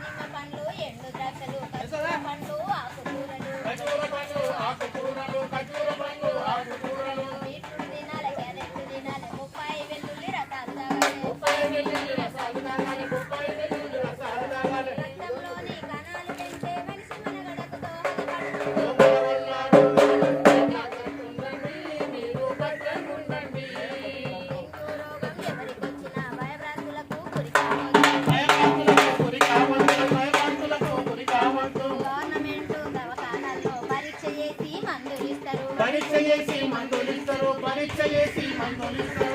Ang kapanin. పరీక్ష చేసి మందులిస్తారు పరీక్ష చేసి మందులిస్తారు.